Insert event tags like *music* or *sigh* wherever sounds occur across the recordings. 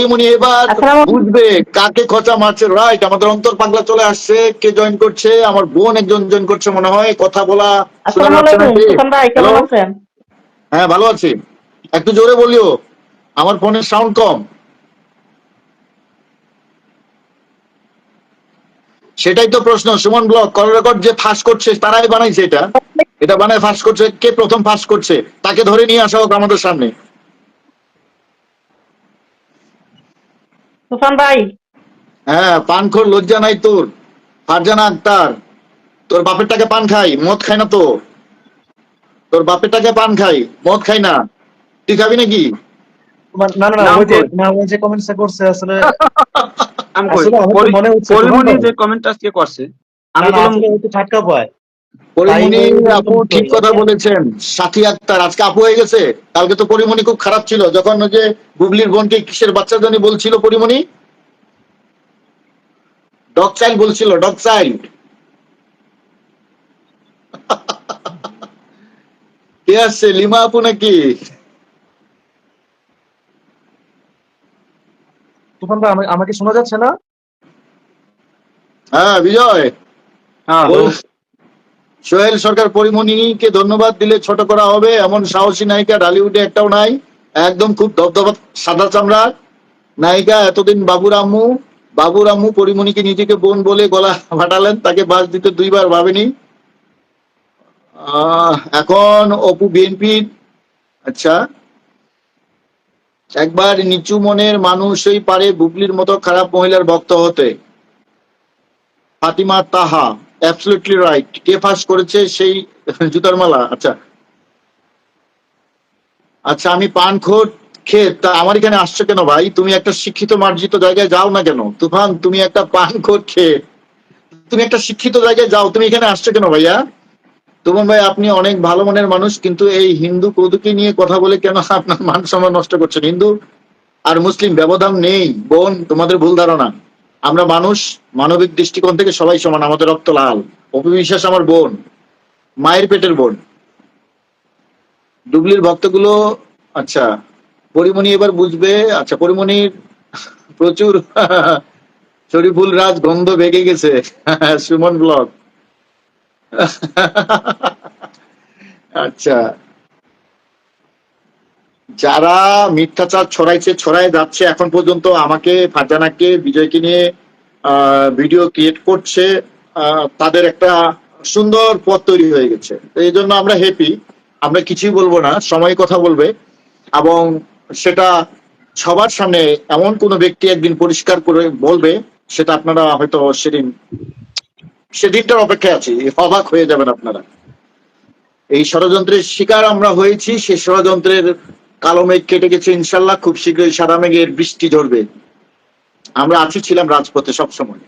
পরিমণি এবার বুঝবে কাকে খচা মারছে। রাইট আমাদের অন্তর পাগলা চলে আসছে। কে জয়েন করছে? আমার বোন একজন জয়েন করছে মনে হয়। কথা বলা হ্যাঁ ভালো আছি। একটু জোরে বলিও। আমার ফোনের সাউন্ড কম। সেটাই তো প্রশ্ন। সুমন ব্লক কল রেকর্ড যে ফাঁস করছে তারাই বানাইছে এটা। এটা বানায় ফাঁস করছে। কে প্রথম ফাঁস করছে? তাকে ধরে নিয়ে আসা হোক আমাদের সামনে। সুফান ভাই। হ্যাঁ পানখোর লজ্জা নাই তোর। ফারজানা আক্তার তোর বাপের টাকে পান খাই মদ খাই না তো। তোর বাপের টাকে পান খাই মদ খাই না। তুই খাবি নাকি? না না ওই যে না ওই যে কমেন্টসটা করছে আসলে আমি কই? মনে হচ্ছে যে কমেন্টটা আজকে করছে আমি বললাম ঠাটকা পায় পরিমণি আপু ঠিক কথা বলেছেন। সাথী আক্তার আজকে আপু হয়ে গেছে। কালকে তো পরিমণি খুব খারাপ ছিল। যখন ওই যে বুবলির বোনকে কিসের বাচ্চা জানি বলছিল পরিমণি? ডগ চাইল্ড বলছিল ডগ চাইল্ড। *laughs* কে আসছে লিমা আপু নাকি? তুফান ভাই আমাকে শোনা যাচ্ছে না? হ্যাঁ বিজয়। হ্যাঁ। সোহেল সরকার পরিমণিকে ধন্যবাদ দিলে ছোট করা হবে। এমন সাহসী নায়িকা ঢালিউডে একটাও নাই। একদম খুব দবদবা সাদা চামড়া। নায়িকা এতদিন বাবুর আম্মু বাবুর আম্মু পরিমণিকে নিজেকে বোন বলে গলা ফাটালেন। তাকে বাস দিতে দুইবার ভাবেনি। এখন অপু বিএনপি আচ্ছা। একবার নিচু মনের মানুষই পারে বুবলির মতো খারাপ মহিলার ভক্ত হতে। ফাতিমা তাহা। অ্যাবসলিউটলি রাইট কে ফাঁস করেছে সেই জুতার মালা? আচ্ছা। আচ্ছা আমি পান খোর খেয়ে, তা আমার এখানে আসছো কেন ভাই? তুমি একটা শিক্ষিত মার্জিত জায়গায় যাও না কেন? তুফান, তুমি একটা পান খোর খেয়ে, তুমি একটা শিক্ষিত জায়গায় যাও। তুমি এখানে আসছো কেন ভাইয়া? তুমন ভাই, আপনি অনেক ভালো মনের মানুষ, কিন্তু এই হিন্দু কৌতুকি নিয়ে কথা বলে কেন আপনার মান সম্মান নষ্ট করছেন? হিন্দু আর মুসলিম ব্যবধান নেই। বোন, তোমাদের ভুল ধারণা। আমরা মানুষ, মানবিক দৃষ্টিকোণ থেকে সবাই সমান, আমাদের রক্ত লাল। অপবিশ্বাস আমার বোন, মায়ের পেটের বোন। ডুবলির ভক্তগুলো আচ্ছা পরিমণি এবার বুঝবে আচ্ছা পরিমণির প্রচুর, শরীফুল রাজ গন্ধ বেগে গেছে, সুমন ব্লক আচ্ছা যারা মিথ্যাচার ছড়াইছে, ছড়াই যাচ্ছে, এখন পর্যন্ত আমাকে, ফারজানাকে, বিজয়কে নিয়ে ভিডিও ক্রিয়েট করছে তাদের একটা সুন্দর পথ তৈরি হয়ে গেছে। এই জন্য আমরা হ্যাপি আমরা কিছুই বলব না, সময় কথা বলবে। এবং সেটা সবার সামনে এমন কোনো ব্যক্তি একদিন পরিষ্কার করে বলবে, সেটা আপনারা হয়তো সেদিন, সেদিনটার অপেক্ষায় আছি, অবাক হয়ে যাবেন আপনারা। এই ষড়যন্ত্রের শিকার আমরা হয়েছি, সেই ষড়যন্ত্রের কালো মেঘ কেটে গেছে ইনশাল্লাহ খুব শীঘ্রই সাদা মেঘের বৃষ্টি ঝরবে আমরা আছি ছিলাম রাজপথে সব সময়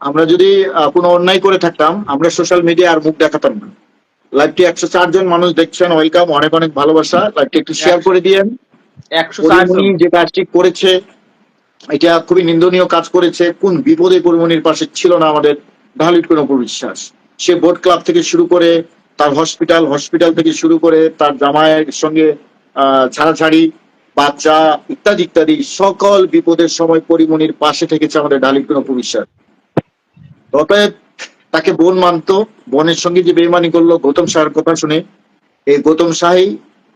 আমরা যদি কোনো অন্যায় করে থাকতাম আমরা সোশ্যাল মিডিয়া আর মুখ দেখাতাম না। লাইভটি একশো চার জন মানুষ দেখছেন ওয়েলকাম অনেক অনেক ভালোবাসা। লাইভটি একটু শেয়ার করে দিয়েন। একশো যে কাজটি করেছে এটা খুবই নিন্দনীয় কাজ করেছে। কোন বিপদে পরিমণির পাশে ছিল না আমাদের ঢালির কোনো বিশ্বাস সে বোট ক্লাব থেকে শুরু করে তার হসপিটাল হসপিটাল থেকে শুরু করে তার জামাইয়ের সঙ্গে ছাড়াছাড়ি, বাচ্চা ইত্যাদি ইত্যাদি, সকল বিপদের সময় পরিমণির পাশে থেকেছে আমাদের ঢালির কোনো বিশ্বাস অতএব তাকে বোন মানতো, বোনের সঙ্গে যে বেমানি করল, গৌতম শাহের কথা শুনে এই গৌতম শাহই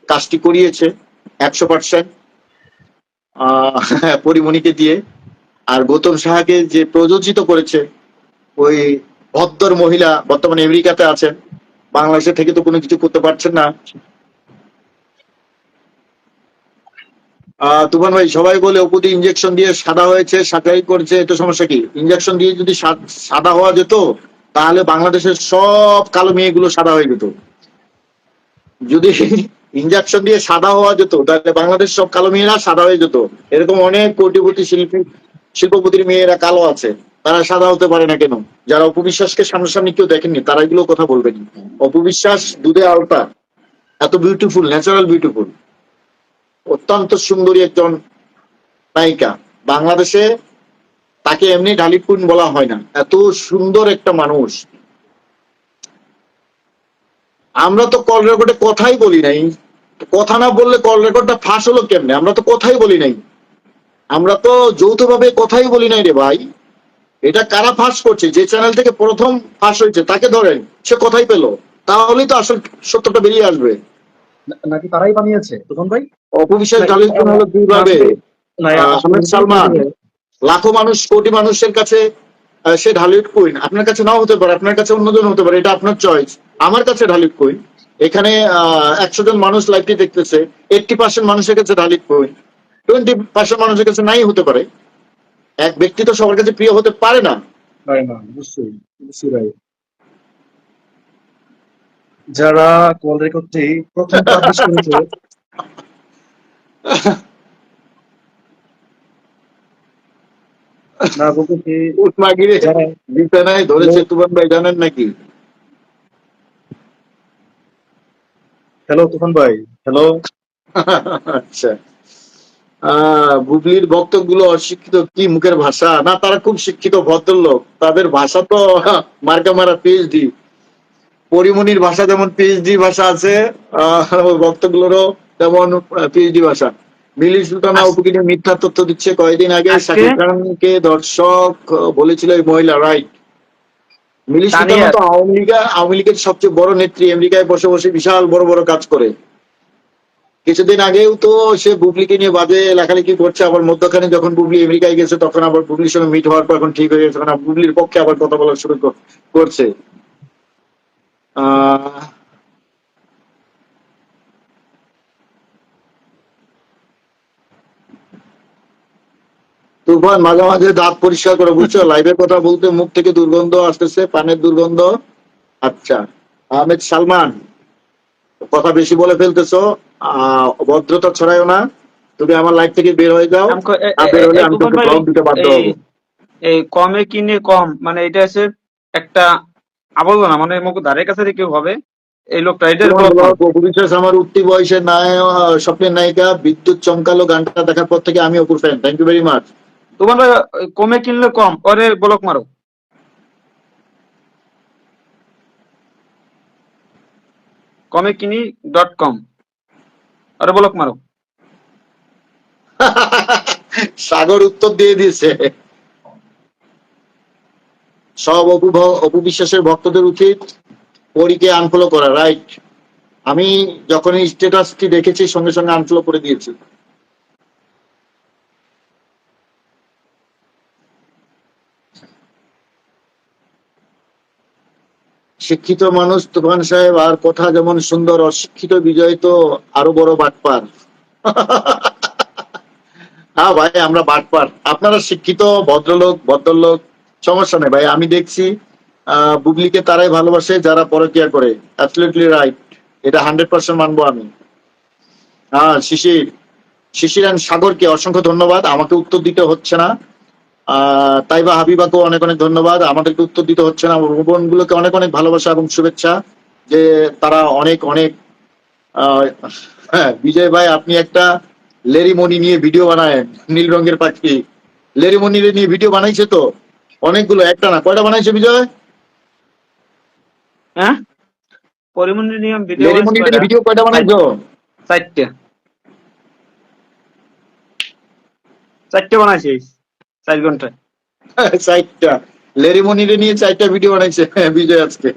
কাজটি করিয়েছে একশো পার্সেন্ট পরিমণিকে দিয়ে। আর গৌতম সাহাকে যে প্রযোজিত করেছে, ওই ভদ্র মহিলা বর্তমানে আমেরিকাতে আছেন, বাংলাদেশে থেকে তো কোনো কিছু করতে পারছেন না। তুফান ভাই, সবাই বলে অপুদি ইঞ্জেকশন দিয়ে সাদা হয়েছে সাকাই করছে এটা সমস্যা কি? ইঞ্জেকশন দিয়ে যদি সাদা হওয়া যেত, তাহলে বাংলাদেশের সব কালো মেয়েগুলো সাদা হয়ে যেত। যদি ইঞ্জেকশন দিয়ে সাদা হওয়া যেত, তাহলে বাংলাদেশ সব কালো মেয়েরা সাদা হয়ে যেত। এরকম অনেক কোটিপতি শিল্পী, শিল্পপতির মেয়েরা কালো আছে। তারা সাদা হতে পারে না কেন? যারা অপবিশ্বাসকে সামনাসামনি কেউ দেখেননি, তারা এগুলো কথা বলবেন অপবিশ্বাস দুধে আলতা, এত বিউটিফুল ন্যাচারাল বিউটিফুল অত্যন্ত সুন্দরী একজন নায়িকা। বাংলাদেশে তাকে এমনি ঢালিকুন বলা হয় না। এত সুন্দর একটা মানুষ। আমরা তো কল রেকর্ডে কথাই বলি নাই। কথা না বললে কল রেকর্ডটা ফাঁস হলো কেমনে? আমরা তো কথাই বলি নাই। আমরা তো যৌথভাবে কথাই বলি নাই রে ভাই। এটা কারা ফাঁস করছে? যে চ্যানেল থেকে প্রথম ফাঁস হয়েছে, তাকে ধরেন, সে কথাই পেল। তাহলেই তো আসল সত্যটা বেরিয়ে আসবে। নাকি তারাই বানিয়েছে তুফান ভাই অপবিশ্বাস ঢালিউদ্দিন হলো দুইভাবে আহমেদ সালমান। লাখো মানুষ কোটি মানুষের কাছে সে ঢালিউড কুইন আপনার কাছে নাও হতে পারে আপনার কাছে অন্যজন হতে পারে এটা আপনার চয়েস আমার কাছে ঢালিউড কুইন এখানে একশো জন মানুষ লাইভটি দেখতেছে এইটটি পার্সেন্ট মানুষের কাছে ঢালিউড কুইন টোয়েন্টি পার্সেন্ট মানুষের কাছে নাই হতে পারে এক ব্যক্তি তো সবার কাছে প্রিয় হতে পারে না হয় না অবশ্যই অবশ্যই ভাই যারা কল রেকর্ডটি প্রথম পাবলিশ করেছে না বিছানায় ধরেছে তুমান ভাই জানেন নাকি? হ্যালো তুফান ভাই হ্যালো। আচ্ছা। আহ বুবলির বক্তব্যগুলো অশিক্ষিত কি মুখের ভাষা? না তারা খুব শিক্ষিত ভদ্রলোক। তাদের ভাষা তো মার্কা মারা পিএইচডি পরিমণির ভাষা যেমন পিএইচডি ভাষা আছে ওর তেমন পিএইচডি ভাষা। মিলি সুলতানা আজ- মিথ্যা তথ্য দিচ্ছে কয়েকদিন আগে। শাকিব খানকে দর্শক বলেছিল এই মহিলা রাইট মিলি সুলতানা তো আওয়ামী লীগ আওয়ামী লীগের সবচেয়ে বড় নেত্রী। আমেরিকায় বসে বসে বিশাল বড় বড় কাজ করে। কিছুদিন আগেও তো সে বুবলিকে নিয়ে বাজে লেখালেখি করছে। আবার মধ্যখানে যখন বুবলি আমেরিকায় গেছে তখন আবার বুবলির সঙ্গে মিট হওয়ার পর এখন ঠিক হয়ে গেছে। বুবলির পক্ষে আবার কথা বলা শুরু করছে। তুফান মাঝে মাঝে দাঁত পরিষ্কার করে বুঝছ? লাইভের কথা বলতে মুখ থেকে দুর্গন্ধ আসতেছে পানের দুর্গন্ধ। আচ্ছা আহমেদ সালমান কথা বেশি বলে ফেলতেছো আহ ভদ্রতা ছড়ায়ও না। তুমি আমার লাইফ থেকে বের হয়ে যাও বের হলে আমি দিতে বাধ্য হব। এই কমে কিনে কম মানে এটা হচ্ছে একটা আবর্জনা মানে মুখ ধারে কাছে কেউ হবে এই লোকটা এটা অপবিশ্বাস আমার উঠতি বয়সের নায় স্বপ্নের নায়িকা বিদ্যুৎ চমকালো গানটা দেখার পর থেকে আমি অপুর fan thank you very much তোমার কমে কিনলে কম ওরে ব্লক মারো। কমে কিনি ডট কম ওরে ব্লক মারো। *laughs* সাগর উত্তর দিয়ে দিয়েছে। সব অপু অপু বিশ্বাসের ভক্তদের উচিত পরীকে আনফলো করা রাইট আমি যখন এই স্ট্যাটাসটি দেখেছি, সঙ্গে সঙ্গে আনফলো করে দিয়েছি। শিক্ষিত মানুষ, তুফান সাহেব, আর কথা যেমন সুন্দর, অশিক্ষিত বিজয় তো আরও বড় বাটপার। *laughs* হ্যাঁ ভাই, আমরা বাটপার। আপনারা শিক্ষিত, ভদ্রলোক ভদ্রলোক সমস্যা নেই ভাই আমি দেখছি বুবলিকে তারাই ভালোবাসে যারা পরকিয়া করে। অ্যাবসলিউটলি রাইট এটা হান্ড্রেড পার্সেন্ট মানবো আমি। হ্যাঁ শিশির। শিশির অ্যান্ড সাগরকে অসংখ্য ধন্যবাদ। আমাকে উত্তর দিতে হচ্ছে না। আহ, তাইবা হাবিবাকেও অনেক অনেক ধন্যবাদ। আমাদেরকে উত্তর দিতে হচ্ছে না। বোন গুলোকে অনেক অনেক ভালোবাসা এবং শুভেচ্ছা যে তারা অনেক অনেক হ্যাঁ বিজয় ভাই আপনি একটা লেরিমনি নিয়ে ভিডিও বানায় নীল রঙের পাখি। লেরিমনি নিয়ে ভিডিও বানাইছে তো? অনেকগুলো একটা না। কয়টা বানাইছে বিজয়? হ্যাঁ? পরিমণ্ডল নিয়ম ভিডিও ভিডিও কয়টা বানাইছো? চারটে। চারটে চার ঘন্টায়। *laughs* চারটা। লেরিমনি নিয়ে চারটা ভিডিও বানাইছে *laughs* বিজয় আজকে।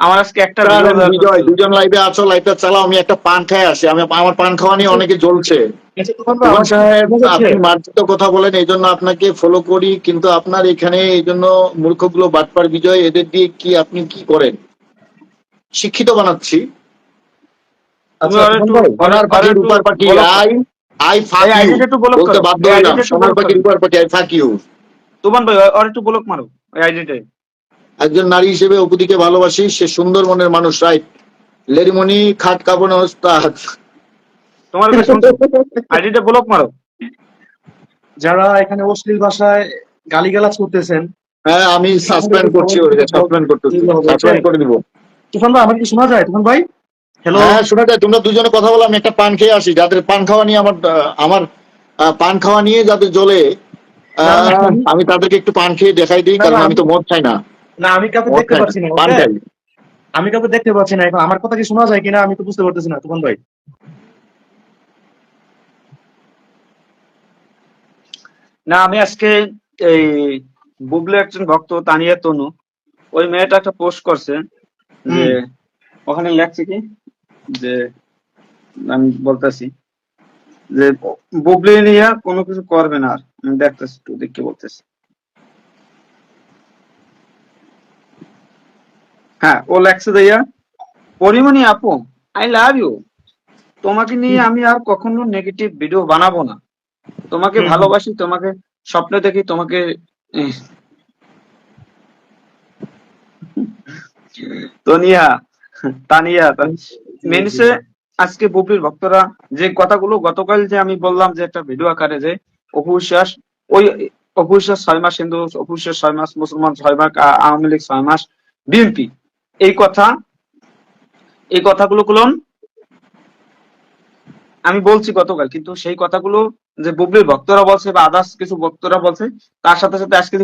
আমার আজকে একটা বিজয় দুজন লাইভে আছো লাইভটা চালাও আমি একটা পান খাই আসি। আমি আমার পান খাওয়া নিয়ে অনেকে জ্বলছে। আচ্ছা তুফান ভাই তুফান আমার সাহেব শোনা যাচ্ছে? আপনি মার্জিত কথা বলেন এই জন্য আপনাকে ফলো করি কিন্তু আপনার এখানে এই জন্য মূর্খগুলো বাটপার বিজয় এদের দিয়ে কি আপনি কি করেন? শিক্ষিত বানাচ্ছি। আচ্ছা, একজন নারী হিসেবে অপুদিকে ভালোবাসি সে সুন্দর মনের মানুষ রাইট লেরিমনি খাট কাপড় ওস্তাদ তোমার আইডিটা ব্লক মারো। যারা এখানে অশ্লীল ভাষায় গালিগালাজ করতেছেন হ্যাঁ আমি সাসপেন্ড করছি ওকে সাসপেন্ড করতেছি। সাসপেন্ড করে দিব। তুফান ভাই আমাকে কি শোনা যায়? তুফান ভাই? হ্যালো হ্যাঁ শোনা যায়। তোমরা দুজনে কথা বলো আমি একটা পান খেয়ে আসি। যাদের পান খাওয়া নিয়ে আমার আমার পান খাওয়া নিয়ে যাদের জ্বলে আমি তাদেরকে একটু পান খেয়ে দেখাই দিই কারণ আমি তো মদ খাই না। না আমি কাউকে দেখতে পাচ্ছি না পান খাই। আমি কাউকে দেখতে পাচ্ছি না এখন আমার কথা কি শোনা যায় কিনা আমি তো বুঝতে পারতেছি না তুফান ভাই। না আমি আজকে এই বুবলি একজন ভক্ত তানিয়া তনু। ওই মেয়েটা একটা পোস্ট করছে যে ওখানে লেখছে কি? যে আমি বলতেছি যে বুবলি নিয়ে কোনো কিছু করবে না আর। আমি দেখতেছি একটু দেখে বলতেছি। হ্যাঁ ও লেখছে দিয়া পরিমণি আপু আই লাভ ইউ তোমাকে নিয়ে আমি আর কখনো নেগেটিভ ভিডিও বানাবো না। তোমাকে ভালোবাসি তোমাকে স্বপ্ন দেখি তোমাকে তনিয়া তানিয়া মেনসে আজকে বুবলির ভক্তরা যে কথাগুলো গতকাল যে আমি বললাম যে একটা ভিডিও আকারে যে অপবিশ্বাস ওই অপবিশ্বাস ছয় মাস হিন্দু অপবিশ্বাস ছয় মাস মুসলমান ছয় মাস আওয়ামী লীগ ছয় মাস বিএনপি। এই কথা এই কথাগুলো কুলন আমি বলছি গতকাল কিন্তু সেই কথাগুলো যে বুবলির ভক্তরা বলছে বা আদার্স কিছু ভক্তরা বলছে তার সাথে সাথে আজকে